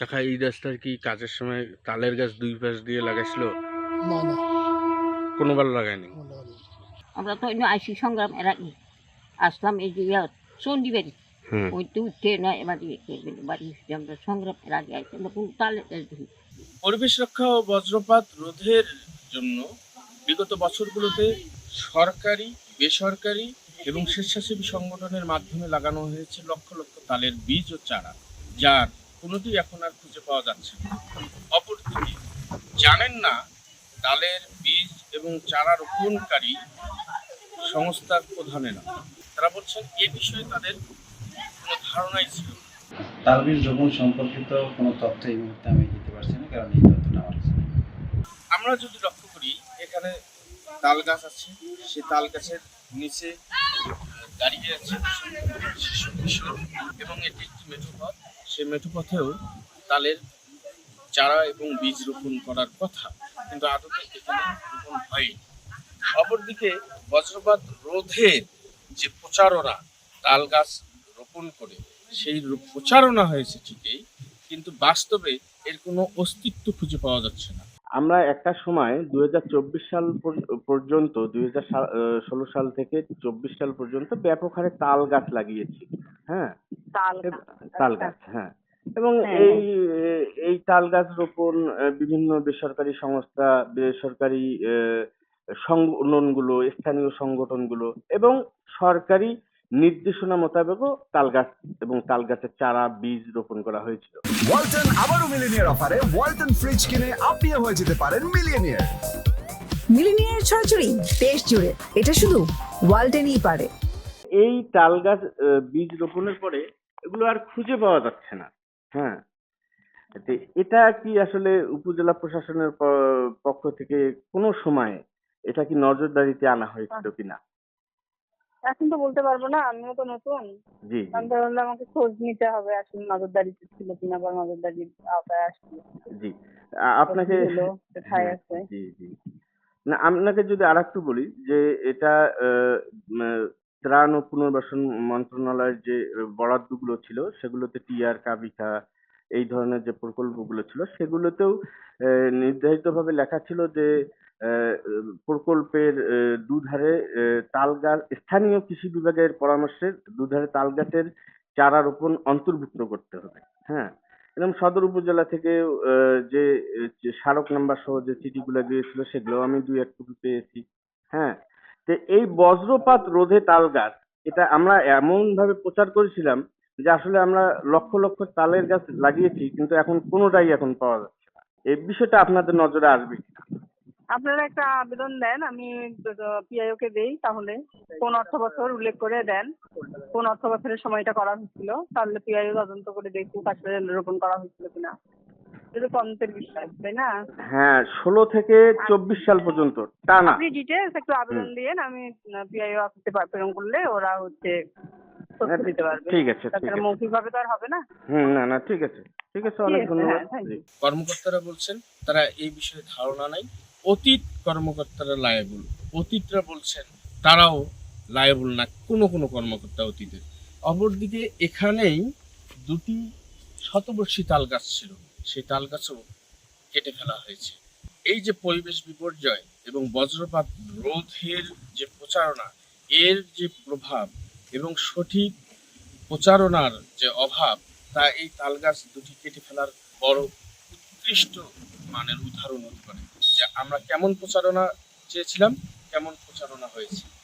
কাকা এই রাস্তার কি কাজের সময় তালের গাছ দুই পাশ দিয়ে লাগাইছিল? না না। কোনোবার লাগায়নি? না। আমরা তো অন্য আইসি সংগ্রাম এর আগে। আসলাম এই যে চন্ডিবাড়ি হুম। ওই তো উঠে না এবার বাড়ি আমরা সংগ্রাম এর আগে আইসি আমরা কোনো তালে দিই পরিবেশ রক্ষা ও বজ্রপাত রোধের জন্য বিগত বছরগুলোতে সরকারি বেসরকারি এবং স্বেচ্ছাসেবী সংগঠনের মাধ্যমে লাগানো হয়েছে লক্ষ লক্ষ তালের বীজ ও চারা যার কোনোটি এখন আর খুঁজে পাওয়া যাচ্ছে না। অপরদিকে জানেন না ডালের বীজ এবং চারা রোপণকারী সংস্থার প্রধানেরা তারা বলছেন এ বিষয়ে তাদের কোনো ধারণাই ছিল তালবিল রোপণ সম্পর্কিত কোনো তথ্য এই মুহূর্তে আমি দিতে পারছি না কারণ এই তথ্যটা আমার কাছে আমরা যদি লক্ষ্য করি এখানে তাল গাছ আছে সে তাল গাছের নিচে দাঁড়িয়ে আছে শিশু এবং এটি একটি মেঠোপথ সে মেঠোপথেও তালের চারা এবং বীজ রোপণ করার কথা, কিন্তু আদতে এখানে রোপণ হয়নি। অপরদিকে বজ্রপাত রোধের যে প্রচারণা তাল গাছ রোপণ করে, সেই প্রচারণা হয়েছে ঠিকই, কিন্তু বাস্তবে এর কোনো অস্তিত্ব খুঁজে পাওয়া যাচ্ছে না। আমরা একটা সময় দুই হাজার চব্বিশ সাল পর- পর্যন্ত দুই ষোলো সাল থেকে চব্বিশ সাল পর্যন্ত ব্যাপক হারে তাল গাছ লাগিয়েছি হ্যাঁ? তাল তাল গাছ হ্যাঁ। এবং হ্যাঁ, এই এই তাল গাছ রোপণ বিভিন্ন বেসরকারি সংস্থা বেসরকারি সংগঠনগুলো স্থানীয় সংগঠনগুলো এবং সরকারি নির্দেশনা মোতাবেকও তাল গাছ এবং তাল গাছের চারা বীজ রোপণ করা হয়েছিল। ওয়ালটন আবারও মিলিনিয়ার অফারে ওয়ালটন ফ্রিজ কিনে আপনিও হয়ে যেতে পারেন মিলিয়নিয়ার মিলিনিয়ার ছড়াছড়ি দেশ জুড়ে এটা শুধু ওয়ালটেনই পারে। এই তাল গাছ বীজ রোপণের পরে এগুলো আর খুঁজে পাওয়া যাচ্ছে না। হ্যাঁ এটা কি আসলে উপজেলা প্রশাসনের পক্ষ থেকে কোনো সময় এটা কি নজরদারিতে আনা হয়েছিল কিনা? এখন তো বলতে পারব না আমিও তো নতুন। জি আমি আমাকে খোঁজ নিতে হবে আসলে নজরদারিতে ছিল কিনা বা নজরদারির আওতায় আসছিল জি আপনাকে কোথায় হ্যাঁ, আছে? জি জি। না আপনাকে যদি আর একটু বলি যে এটা ত্রাণ ও পুনর্বাসন মন্ত্রণালয়ের যে বরাদ্দগুলো ছিল সেগুলোতে টিআর কাবিকা এই ধরনের যে প্রকল্পগুলো ছিল সেগুলোতেও নির্ধারিতভাবে লেখা ছিল যে প্রকল্পের দুধারে আহ, তাল গাছ স্থানীয় কৃষি বিভাগের পরামর্শে দুধারে তাল গাছের চারা রোপণ অন্তর্ভুক্ত করতে হবে। হ্যাঁ? এরকম সদর উপজেলা থেকে যে যে স্মারক নাম্বার সহ যে চিঠিগুলো দিয়েছিল সেগুলো আমি দুই এক কপি পেয়েছি। হ্যাঁ? তো এই বজ্রপাত রোধে তাল গাছ এটা আমরা এমন ভাবে প্রচার করেছিলাম যে আসলে আমরা লক্ষ লক্ষ তালের গাছ লাগিয়েছি কিন্তু এখন কোনোটাই এখন পাওয়া যাচ্ছে না। এই বিষয়টা আপনাদের নজরে আসবে কিনা আপনারা একটা আবেদন দেন আমি পিআইও কে দেই তাহলে কোন অর্থ বছর উল্লেখ করে দেন কোন অর্থ বছরের সময়টা করা হয়েছিল তাহলে পিআইও তদন্ত করে দেখুক আসলে রোপণ করা হয়েছিল কিনা। এটা তদন্তের বিষয় তাই না? হ্যাঁ ষোলো থেকে চব্বিশ সাল পর্যন্ত টানা আপনি ডিটেলস একটু আবেদন দিয়েন আমি পিআইও অফিসে প্রেরণ করলে ওরা হচ্ছে তথ্য দিতে পারবে। ঠিক আছে তাছাড়া আছে। তো আর হবে না? হুম না না ঠিক আছে। ঠিক আছে অনেক ধন্যবাদ। thank you. জি। কর্মকর্তারা বলছেন তারা এই বিষয়ে ধারণা নাই। অতীত কর্মকর্তারা লায়াবল। অতীতরা বলছেন তারাও লায়াবল না কোনো কোনো কর্মকর্তা অতীতের অপরদিকে এখানেই দুটি শতবর্ষী তাল গাছ ছিল। সেই তাল গাছও কেটে ফেলা হয়েছে। এই যে পরিবেশ বিপর্যয় এবং বজ্রপাত রোধের যে প্রচারণা এর যে প্রভাব এবং সঠিক প্রচারণার যে অভাব, তা এই তাল গাছ দুটি কেটে ফেলার বড় উৎকৃষ্ট মানের উদাহরণ হতে পারে। যে আমরা কেমন প্রচারণা চেয়েছিলাম, কেমন প্রচারণা হয়েছে।